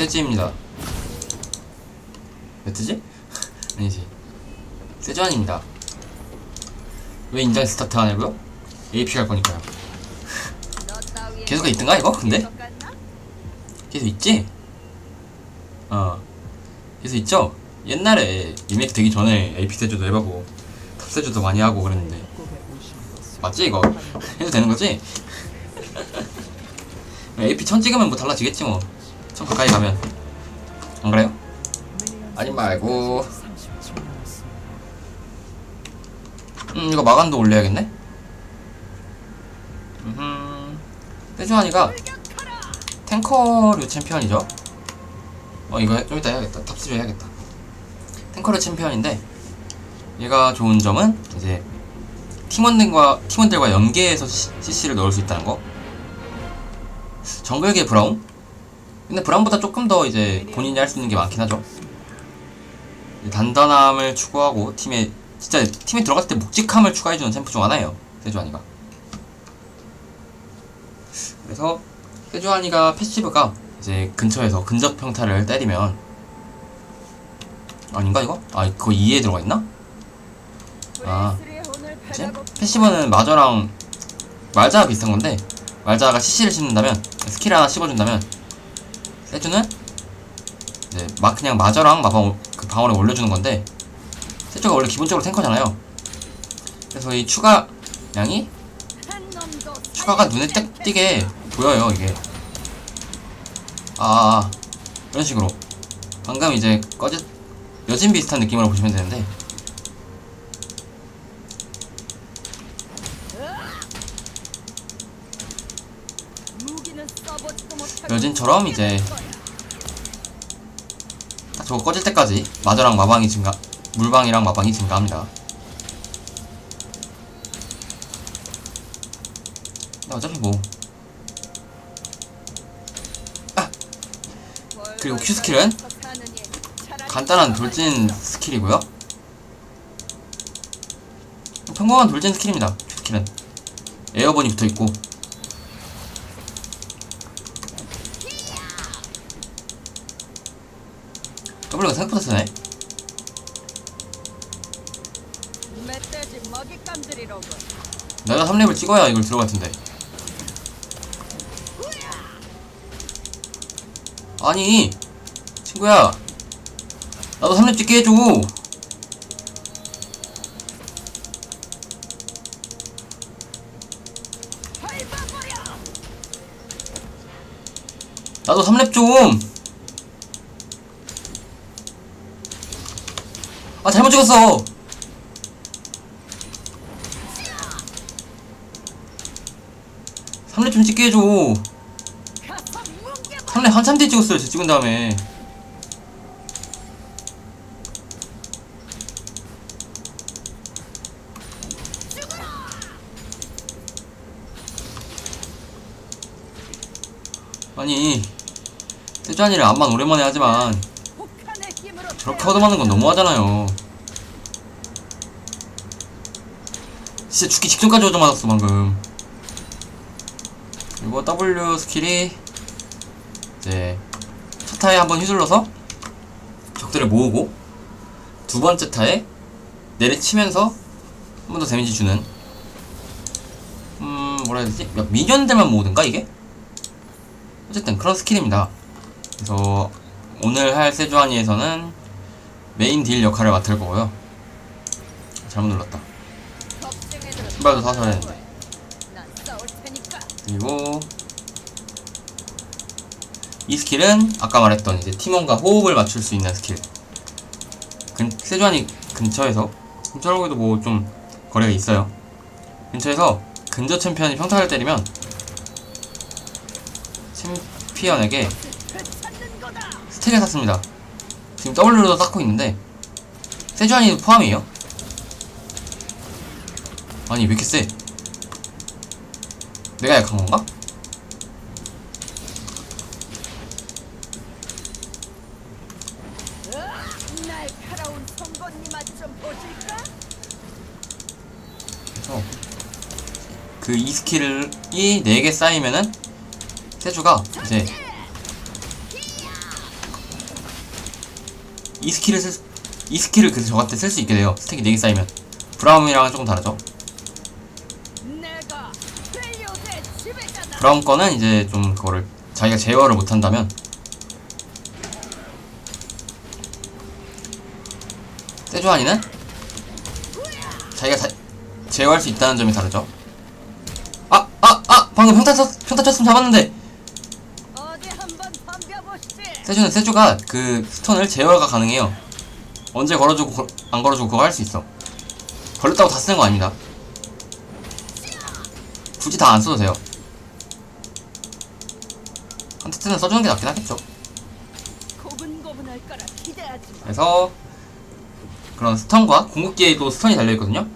멧돼지입니다. 멧돼지? 아니지. 세주안입니다. 왜 인장 스타트 하냐고요? AP 갈 거니까요. 계속 있던가 이거? 근데? 계속 있지? 어. 계속 있죠? 옛날에 리메이크 되기 전에 AP 세주도 해보고 탑 세주도 많이 하고 그랬는데 맞지 이거? 해도 되는 거지? AP 천 찍으면 뭐 달라지겠지 뭐. 천 가까이 가면. 안 그래요? 아니 말고. 음 이거 마감도 올려야겠네. 음. 세주환이가 탱커류 챔피언이죠. 어 이거 좀 이따 해야겠다. 탑스를 해야겠다. 탱커류 챔피언인데 얘가 좋은 점은 이제 팀원들과 팀원들과 연계해서 CC를 넣을 수 있다는 거. 정글계 브라운? 근데 브라운보다 조금 더 이제 본인이 할 수 있는 게 많긴 하죠. 단단함을 추구하고 팀에 진짜 팀에 들어갔을 때 묵직함을 추가해주는 챔프 중 하나예요. 세주아니가. 그래서 세주아니가 패시브가 이제 근처에서 근접 평타를 때리면 아닌가 이거? 아 그거 2에 들어가 있나? 아 뭐지? 패시브는 마저랑 말자가 비슷한 건데 말자가 CC를 씹는다면 스킬 하나 씹어준다면 세주는 이제 막 그냥 마저랑 마방 그 방어를 올려주는 건데 세주가 원래 기본적으로 탱커잖아요. 그래서 이 추가 양이 추가가 눈에 딱 띄게 보여요 이게. 아, 아, 아 이런 식으로 방금 이제 꺼져 여진 비슷한 느낌으로 보시면 되는데 여진처럼 이제 딱 저거 꺼질 때까지 마저랑 마방이 증가 물방이랑 마방이 증가합니다. 근데 어차피 뭐. 아! 그리고 Q 스킬은? 간단한 돌진 스킬이고요. 평범한 돌진 스킬입니다 Q 스킬은. 에어본이 붙어있고 W가 생각보다 세네 멧돼지. 내가 3렙을 찍어야 이걸 들어갈 텐데. 아니, 친구야. 나도 3렙 찍게 해줘. 나도 3렙 좀. 아, 잘못 찍었어. 삼렙좀 찍게 해줘. 3렙 한참 뒤에 찍었어요, 저 찍은 다음에. 아니, 세주한이를 암만 오랜만에 하지만 저렇게 얻어맞는 건 너무하잖아요. 진짜 죽기 직전까지 얻어맞았어 방금. 그리고 W 스킬이 이제 첫 타에 한번 휘둘러서 적들을 모으고 두 번째 타에 내리치면서 한 번 더 데미지 주는 음 뭐라 해야 되지? 야, 미니언들만 모으든가 이게? 어쨌든 그런 스킬입니다. 그래서 오늘 할 세주아니에서는 메인 딜 역할을 맡을 거고요. 잘못 눌렀다. 신발도 싸울 테니까. 그리고 이 스킬은 아까 말했던 이제 팀원과 호흡을 맞출 수 있는 스킬. 근, 세주안이 근처에서 해도 뭐 좀 거리가 있어요. 근처에서 근저 챔피언이 평타를 때리면 챔피언에게. 스택을 샀습니다. 지금 W로도 쌓고 있는데 세주안이 포함이에요? 아니 왜 이렇게 세? 내가 약한 건가? 그래서 그 이 스킬이 4개 쌓이면은 세주가 이제 이 스킬을 쓸, 이 스킬을 그래서 저한테 쓸 수 있게 돼요. 스택이 4개 쌓이면. 브라움이랑은 조금 다르죠. 내가 벨리오드의 브라움 거는 이제 좀 그거를 자기가 제어를 못 한다면 세주안이는 자기가 자, 제어할 수 있다는 점이 다르죠. 아, 아, 아! 방금 평타 쳤, 평타 쳤으면 잡았는데! 세주는 세주가 그 스턴을 제어가 가능해요. 언제 걸어주고 걸- 안 걸어주고 그거 할 수 있어. 걸렸다고 다 쓰는 거 아닙니다. 굳이 다 안 써도 돼요. 한테트는 써주는 게 낫긴 하겠죠. 그래서 그런 스턴과 궁극기에도 스턴이 달려있거든요.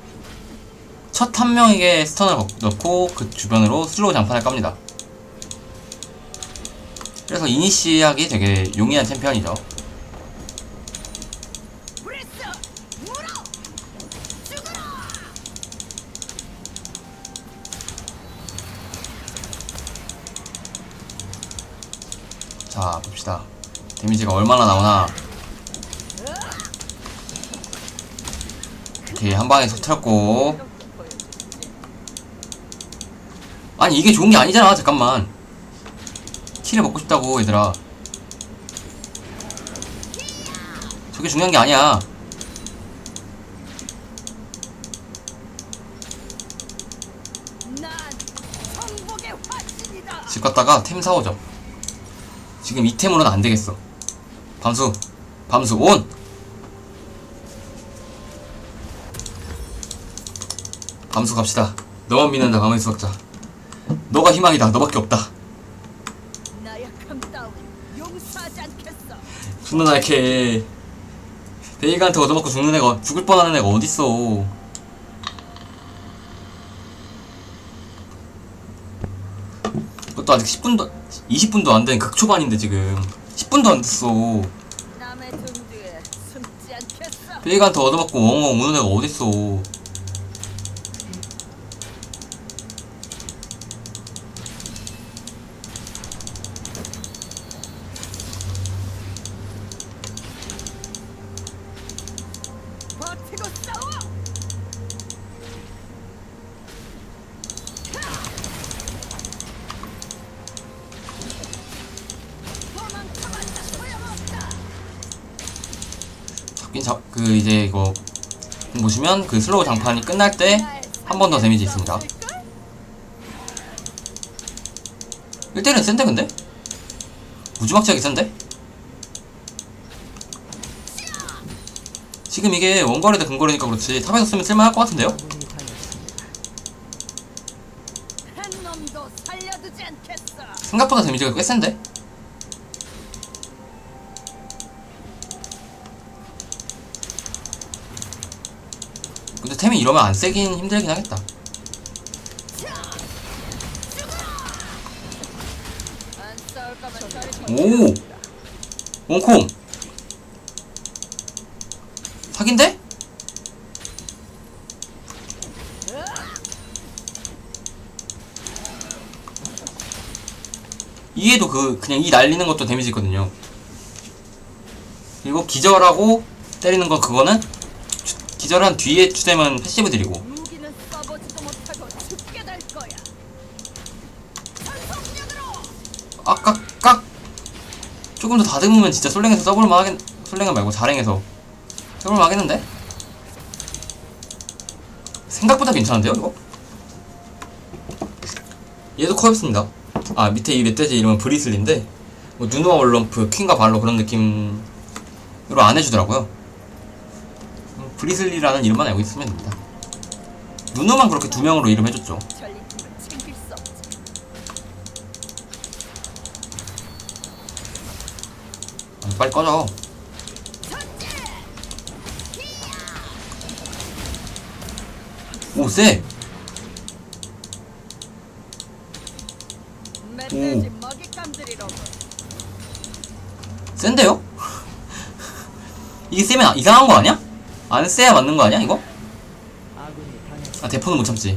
첫 한 명에게 스턴을 거- 넣고 그 주변으로 슬로우 장판을 깝니다. 그래서 이니시하기 되게 용이한 챔피언이죠. 브레스 물어 죽어라. 자 봅시다. 데미지가 얼마나 나오나. 오케이 한 방에 터트렸고. 아니 이게 좋은 게 아니잖아. 잠깐만. 키를 먹고 싶다고 얘들아. 저게 중요한 게 아니야. 집 갔다가 템 사오죠 지금 이 템으로는 안 되겠어. 밤수 밤수 온! 밤수 갑시다. 너만 믿는다 가만히 수학자. 너가 희망이다. 너밖에 없다. 존나 날게 베이가한테 얻어맞고 죽는 애가 죽을 뻔하는 애가 어딨어? 그것도 아직 10분도 20분도 안 된 극초반인데 지금. 10분도 안 됐어. 남의 등 뒤에 숨지 않겠어. 베이가한테 얻어맞고 엉엉 우는 애가 어딨어 보시면 그 슬로우 장판이 끝날 때 한 번 더 데미지 있습니다 1대1은 센데 근데? 무지막지하게 센데? 지금 이게 원거리 대 근거리니까 그렇지 탑에서 쓰면 쓸만할 것 같은데요? 생각보다 데미지가 꽤 센데? 템이 이러면 안 세긴 힘들긴 하겠다 오! 원콤! 사기인데? 이해도 그 그냥 이 날리는 것도 데미지 있거든요. 그리고 기절하고 때리는 거 그거는 추- 기절한 뒤에 추되면 패시브 드리고 무기는 써보지도 못하고 죽게 될 거야. 전속력으로 아까 깍 조금 더 다듬으면 진짜 솔랭에서 써볼만 하겠 솔랭은 말고 자랭에서 써볼만 하겠는데? 생각보다 괜찮은데요 이거? 얘도 커였습니다 아 밑에 이 멧돼지 이름은 브리슬리인데 뭐 누누와 월럼프 퀸과 발로 그런 느낌으로 안 해주더라고요 음, 브리슬리라는 이름만 알고 있으면 됩니다 누누만 그렇게 두 명으로 이름 해줬죠. 아니, 빨리 꺼져 오 쎄! 먹잇감들이로군. 센데요? 이게 아- 이상한 거 아니야? 안 쎄야 맞는 거 아니야 이거? 아 대포는 못 참지.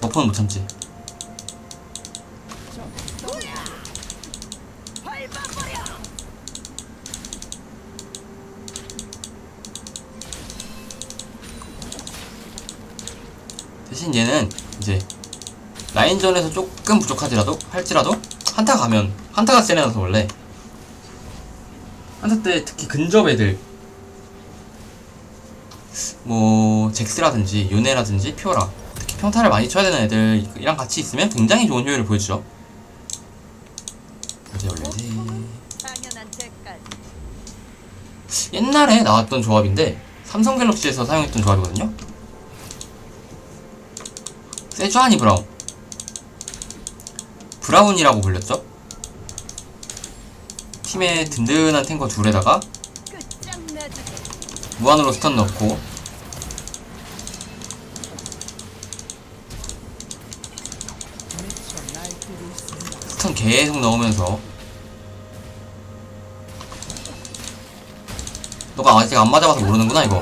버퍼는 못 참지. 대신 얘는 이제 라인전에서 조금 부족하지라도 할지라도 한타 가면 한타가 세네 나서 원래. 한타 때 특히 근접 애들 뭐 잭스라든지 요네라든지 피오라 특히 평타를 많이 쳐야 되는 애들이랑 같이 있으면 굉장히 좋은 효율을 보여주죠 이제 올려야지. 옛날에 나왔던 조합인데 삼성 갤럭시에서 사용했던 조합이거든요. 세주아니 브라운. 브라운이라고 불렸죠. 팀에 든든한 탱커 둘에다가. 무한으로 스턴 넣고 스 턴 계속 넣으면서. 너가 아직 안 맞아봐서 모르는구나 이거.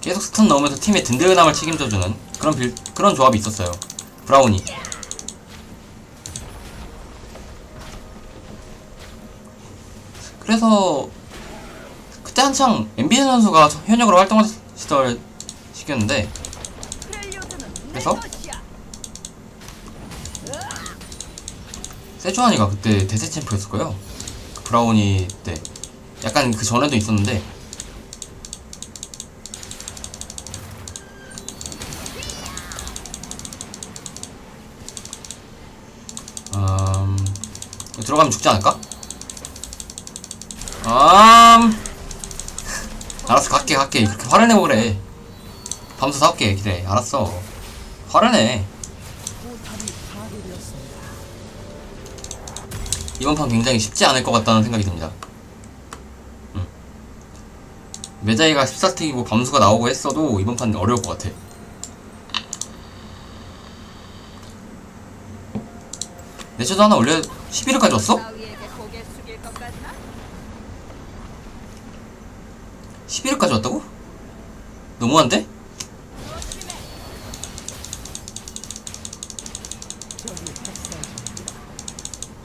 계속 스턴 넣으면서 팀의 든든함을 책임져주는 그런 빌, 그런 조합이 있었어요. 브라운이 그래서 그때 한창 MB 선수가 현역으로 활동하던 시절 내 그래서? 것이야. 세주환이가 그때 대세 챔프였을 거예요. 그 브라우니 때. 약간 그 전에도 있었는데. 음, 들어가면 죽지 않을까? 음, 알았어 갈게 갈게. 그렇게 화를 내고 그래. 밤새 사올게. 그래 알았어. 화를 내 이번 판 굉장히 쉽지 않을 것 같다는 생각이 듭니다. 음. 메자이가 14스틱이고 밤수가 나오고 했어도 이번 판 어려울 것 같아. 내셔도 하나 올려 11회까지 왔어? 따위에게 고개 숙일 것 같나? 11회까지 왔다고? 너무한데?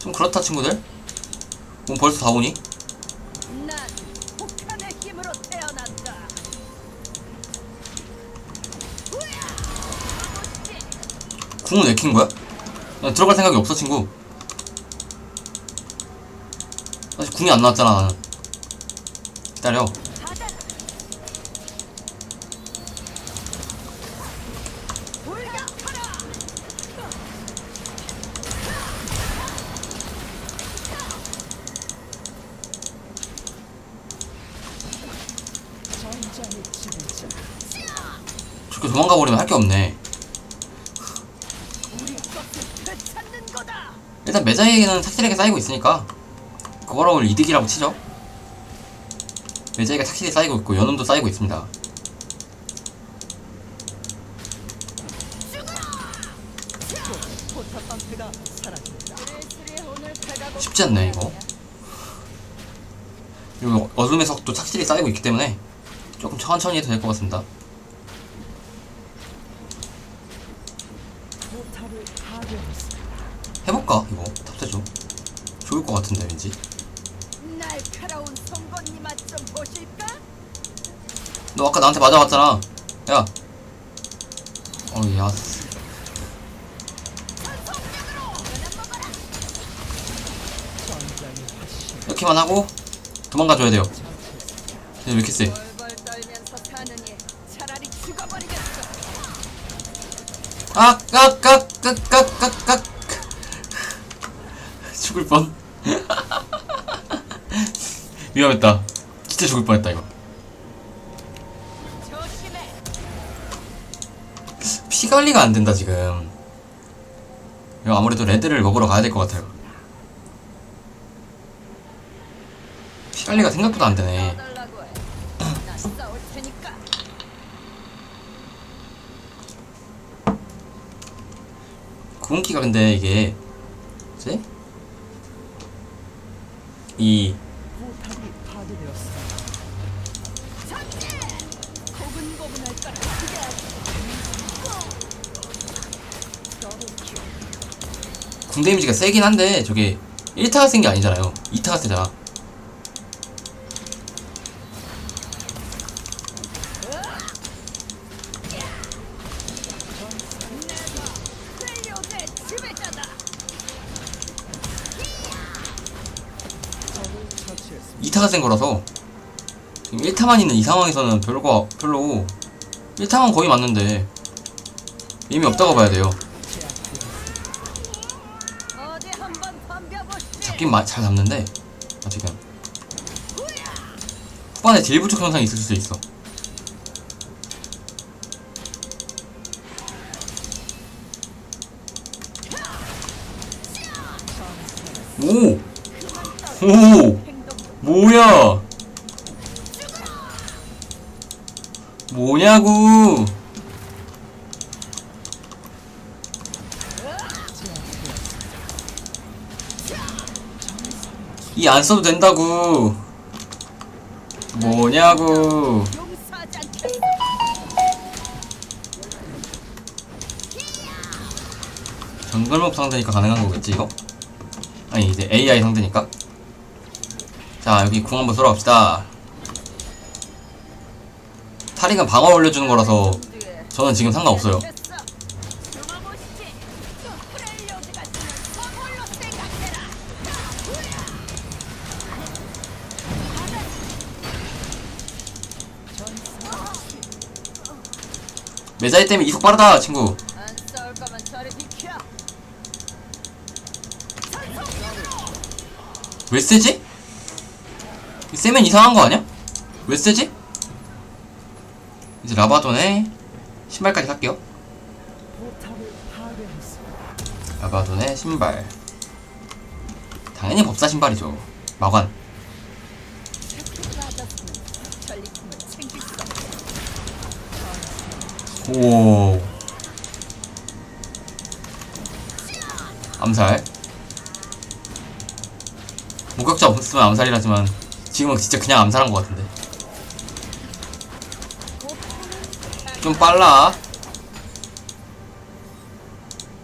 좀 그렇다 친구들. 뭐 벌써 다 오니? 궁은 왜 킨 거야? 나 들어갈 생각이 없어 친구. 아직 궁이 안 나왔잖아. 기다려. 받아라. 돌격하라. 저렇게 도망가 버리면 할 게 없네. 일단 매자에게는 착실하게 쌓이고 있으니까 그거를 이득이라고 치죠. 매자에게 착실히 쌓이고 있고 연음도 쌓이고 있습니다. 쉽지 않네, 이거. 그리고 어둠의 석도 착실히 쌓이고 있기 때문에 조금 천천히 해도 될 것 같습니다. 해볼까 이거 탑재죠. 좋을 것 같은데 왠지. 날카로운 송곳니 맛좀 보실까? 너 아까 나한테 맞아봤잖아. 야. 어, 야. 이렇게만 하고 도망가줘야 돼요. 쟤왜 이렇게 세? 아, 깍, 깍, 깍, 깍, 깍, 깍. 죽을 뻔. 위험했다. 진짜 죽을 뻔했다 이거. 관리가 안 된다 지금. 이거 아무래도 레드를 먹으러 가야 될 것 같아요. 피 관리가 생각보다 안 되네. 구분기가 근데 이게 뭐지? 이 궁 데미지가 세긴 한데 저게 1타가 센 게 아니잖아요. 2타가 세잖아. 2타가 센 거라서 1타만 있는 이 상황에서는 별거 별로 1타만 거의 맞는데 의미 없다고 봐야 돼요. 잡긴 마- 잘 잡는데 아직은 후반에 딜 부족 현상이 있을 수 있어 오! 오! 뭐야! 뭐냐고! 이 안 써도 된다고! 뭐냐고! 정글몹 상대니까 가능한 거겠지 이거? 아니 이제 AI 상대니까 자 여기 궁 한번 쏘러갑시다 탈익은 방어 올려주는 거라서 저는 지금 상관없어요 메자이 때문에 이속 빠르다 친구. 왜? 이 세면 이상한 거 아니야? 왜 세지? 이제 라바돈에 신발까지 살게요 라바돈에 신발 당연히 법사 신발이죠 마관 오. 암살. 목격자 없으면 암살이라지만 지금은 진짜 그냥 암살한 것 같은데. 좀 빨라.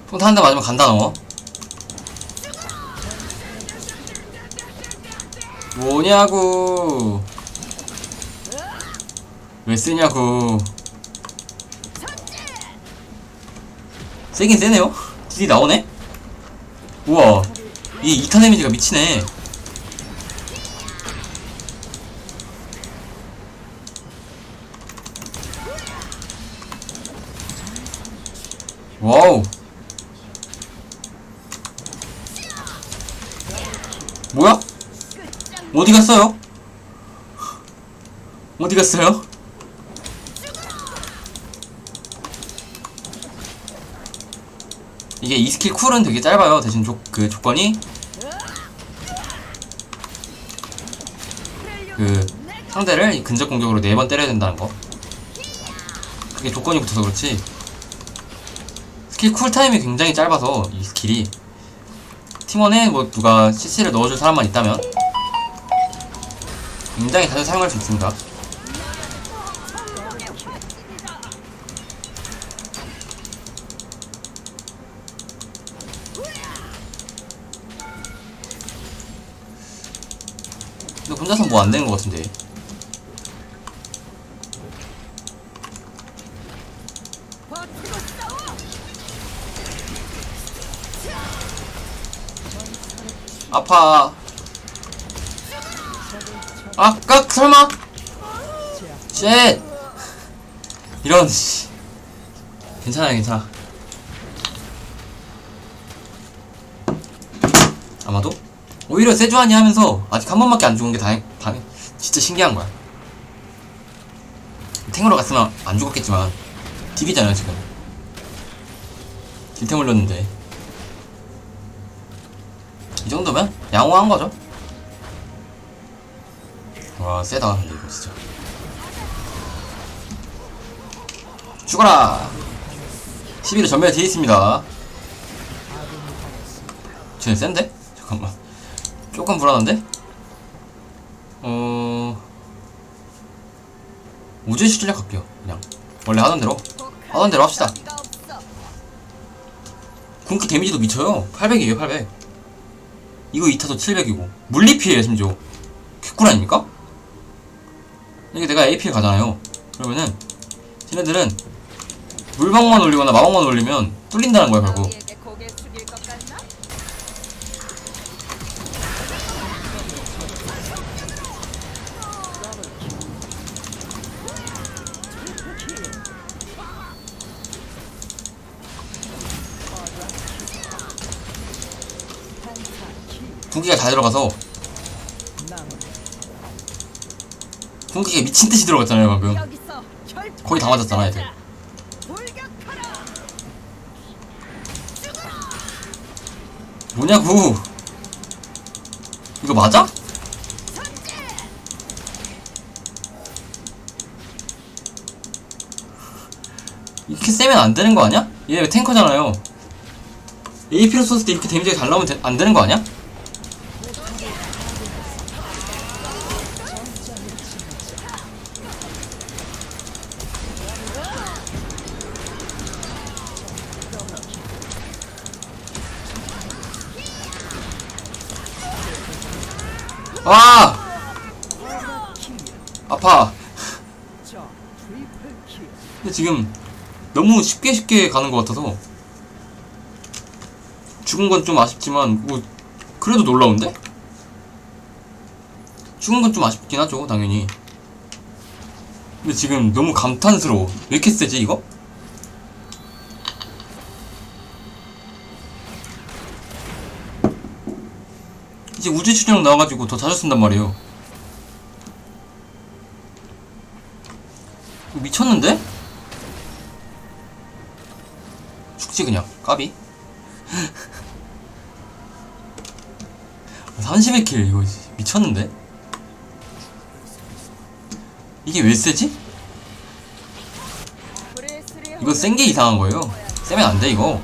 평타 한대 맞으면 간다 너. 뭐냐고. 왜 쓰냐고 세긴 세네요 딜이 나오네 우와 이 2탄 데미지가 미치네 와우 뭐야? 어디 갔어요? 어디 갔어요? 스킬 쿨은 되게 짧아요. 대신 조, 그 조건이 그 상대를 이 근접 공격으로 네 번 때려야 된다는 거. 그게 조건이 붙어서 그렇지. 스킬 쿨 타임이 굉장히 짧아서 이 스킬이 팀원에 뭐 누가 CC를 넣어줄 사람만 있다면 굉장히 자주 사용할 수 있습니다. 안 되는 것 같은데. 아파. 아, 깍, 설마? 쉣! 이런, 씨. 괜찮아, 괜찮아. 아마도? 오히려 세주하니 하면서 아직 한 번밖에 안 죽은 게 다행, 다행, 진짜 신기한 거야. 탱으로 갔으면 안 죽었겠지만, 딜이잖아요, 지금. 딜템 올렸는데. 이 정도면 양호한 거죠. 와 세다 근데 이거 진짜. 죽어라. 11호 전멸 뒤에 있습니다. 쟤 센데? 잠깐만. 조금 불안한데? 어 우주 시출력 할게요. 그냥 원래 하던 대로 하던 대로 합시다. 궁극기 데미지도 미쳐요. 800이에요, 800. 이거 2타도 700이고. 물리피해요, 심지어. 퀵쿨 아닙니까? 이게 내가 AP에 가잖아요. 그러면은, 쟤네들은 물방만 올리거나 마법만 올리면 뚫린다는 거야, 결국. 궁기가 잘 들어가서 궁기가 미친 듯이 들어갔잖아요 방금 거의 다 맞았잖아 애들. 뭐냐고 이거 맞아? 이렇게 세면 안 되는 거 아니야? 얘 탱커잖아요 AP로 썼을 때 이렇게 데미지가 잘 나오면 되- 안 되는 거 아니야? 아파. 근데 지금 너무 쉽게 쉽게 가는 것 같아서 죽은 건 좀 아쉽지만 뭐 그래도 놀라운데? 죽은 건 좀 아쉽긴 하죠 당연히 근데 지금 너무 감탄스러워 왜 이렇게 세지 이거? 이제 우주 추진력 나와가지고 더 자주 쓴단 말이에요 이거 미쳤는데? 죽지 그냥 까비 31킬 이거 미쳤는데? 이게 왜 세지? 이거 센 게 이상한 거예요 세면 안 돼 이거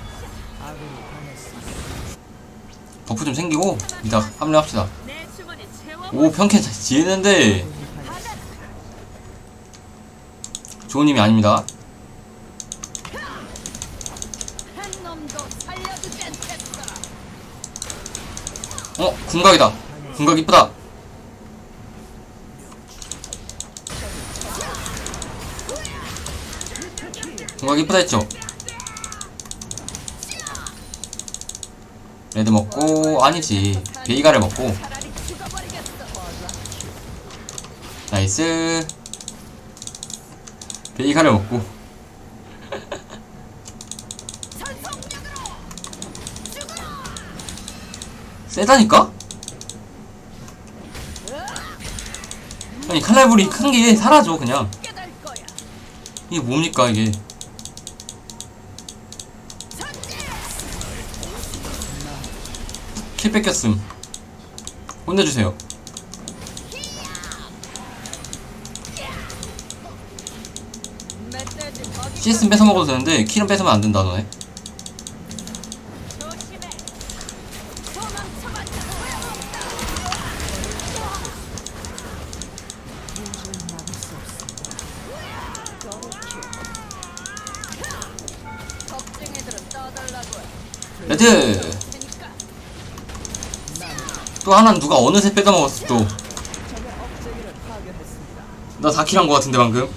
버프 좀 생기고 이따 합류합시다. 오 평캔 잘 지르는데 좋은 힘이 아닙니다. 어 궁각이다. 궁각 이쁘다. 궁각 이쁘다 했죠? 레드 먹고 아니지. 베이가를 먹고. 나이스 베이가를 먹고 세다니까? 아니 칼날불이 큰 게 사라져 그냥. 이게 뭡니까 이게 킬 뺏겼음 혼내주세요 CS 는 뺏어 먹어도 되는데 킬은 뺏으면 안 된다 너네. 레드! 또 하나는 누가 어느새 뺏어 먹었어 또. 나 4킬 한 거 같은데 방금.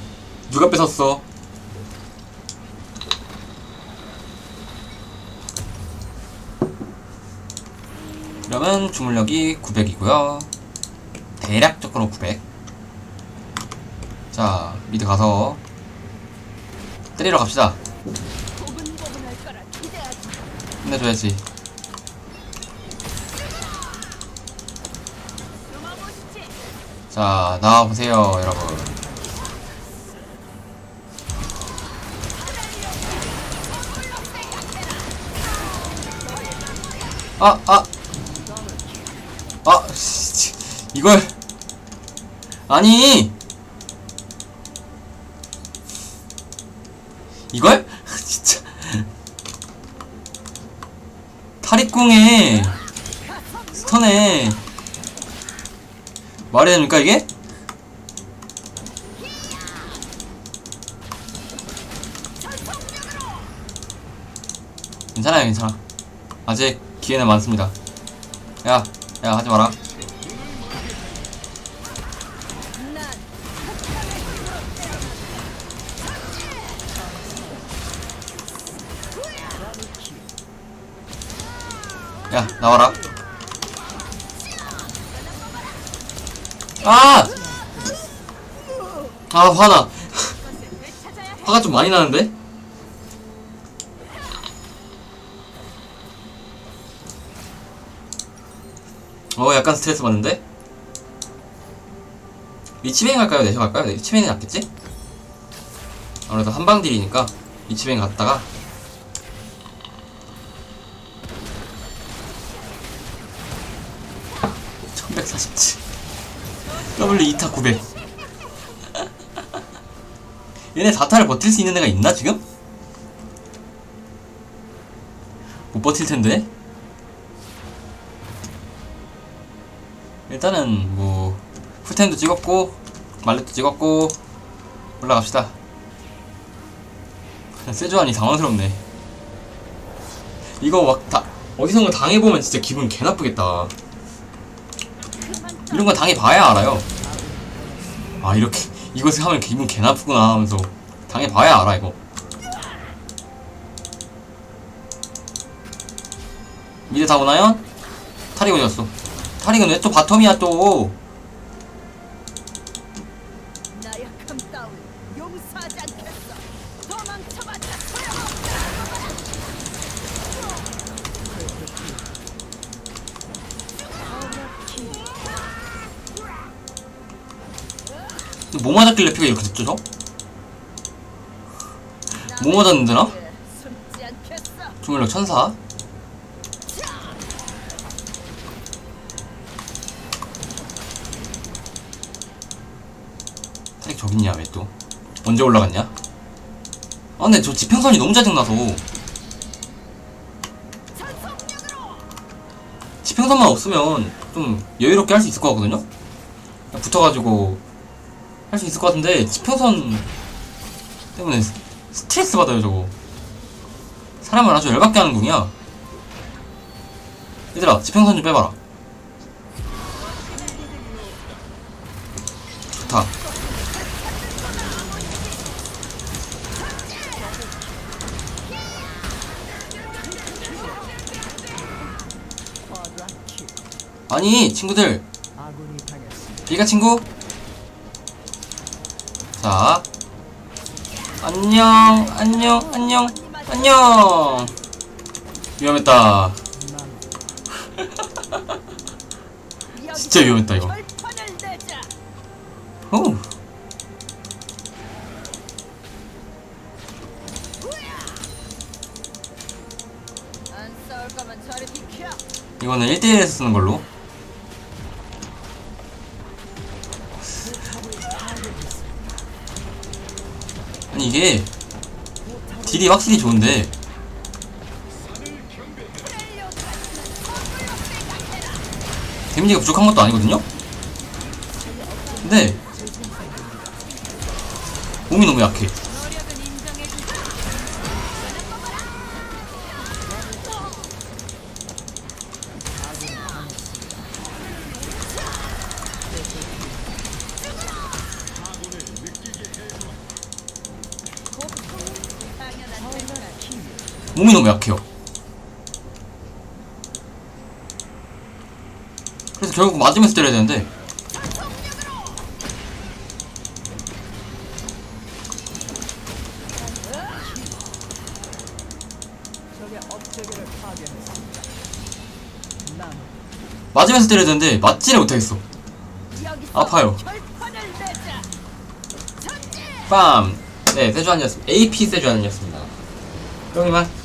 누가 뺏었어 그러면 주물력이 900이고요 대략적으로 900 자, 미드 가서 때리러 갑시다. 끝내줘야지. 자, 나와보세요, 여러분. 아, 아. 아, 씨, 이걸. 아니! 이걸? 진짜. 탈익궁에, 스턴에, 말이 됩니까, 이게? 괜찮아요, 괜찮아. 아직 기회는 많습니다. 야, 야, 하지 마라. 난 야, 나와라. 아! 아, 화나. 화가 좀 많이 나는데? 어 약간 스트레스 받는데? 위치뱅 갈까요? 내셔 갈까요? 네, 위치뱅이 낫겠지? 아무래도 한방 딜이니까 위치뱅 갔다가 (1147) W 2타 900 얘네 4타를 버틸 수 있는 애가 있나 지금? 못 버틸 텐데 일단은 뭐 풀템도 찍었고 말렛도 찍었고 올라갑시다. 세주안이 당황스럽네. 이거 막 다, 어디선가 당해보면 진짜 기분 개 나쁘겠다. 이런 거 당해봐야 알아요. 아 이렇게 이것을 하면 기분 개 나쁘구나 하면서 당해봐야 알아 이거. 미드 다 오나요? 어디 갔 어? 타릭은 왜 또 바텀이야 또 나약함 따위 용서하지 않겠어. 도망쳐봤자 소용없다. 뭐 맞았길래 피가 이렇게 됐죠 저? 뭐 맞았는데 나? 숨지 않겠어. 천사 있냐 왜 또? 언제 올라갔냐? 아 근데 저 지평선이 너무 짜증나서. 지평선만 없으면 좀 여유롭게 할 수 있을 것 같거든요? 붙어가지고 할 수 있을 것 같은데 지평선 때문에 스- 스트레스 받아요 저거. 사람을 아주 열받게 하는 궁이야. 얘들아 지평선 좀 빼봐라 아니 친구들. 비가 친구. 자. 안녕 안녕 안녕 안녕. 위험했다. 진짜 위험했다, 이거. 오. 이거는 1대1에서 쓰는 걸로 이게 딜이 확실히 좋은데 데미지가 부족한 것도 아니거든요? 근데 몸이 너무 약해 몸이 너무 약해요. 그래서 결국 맞으면서 때려야 되는데 맞으면서 때려야 되는데 맞지를 못하겠어. 아파요. 결판을 내자. 전진. 빰. 네, 세주안이었습니다. AP 세주안이었습니다. 이만.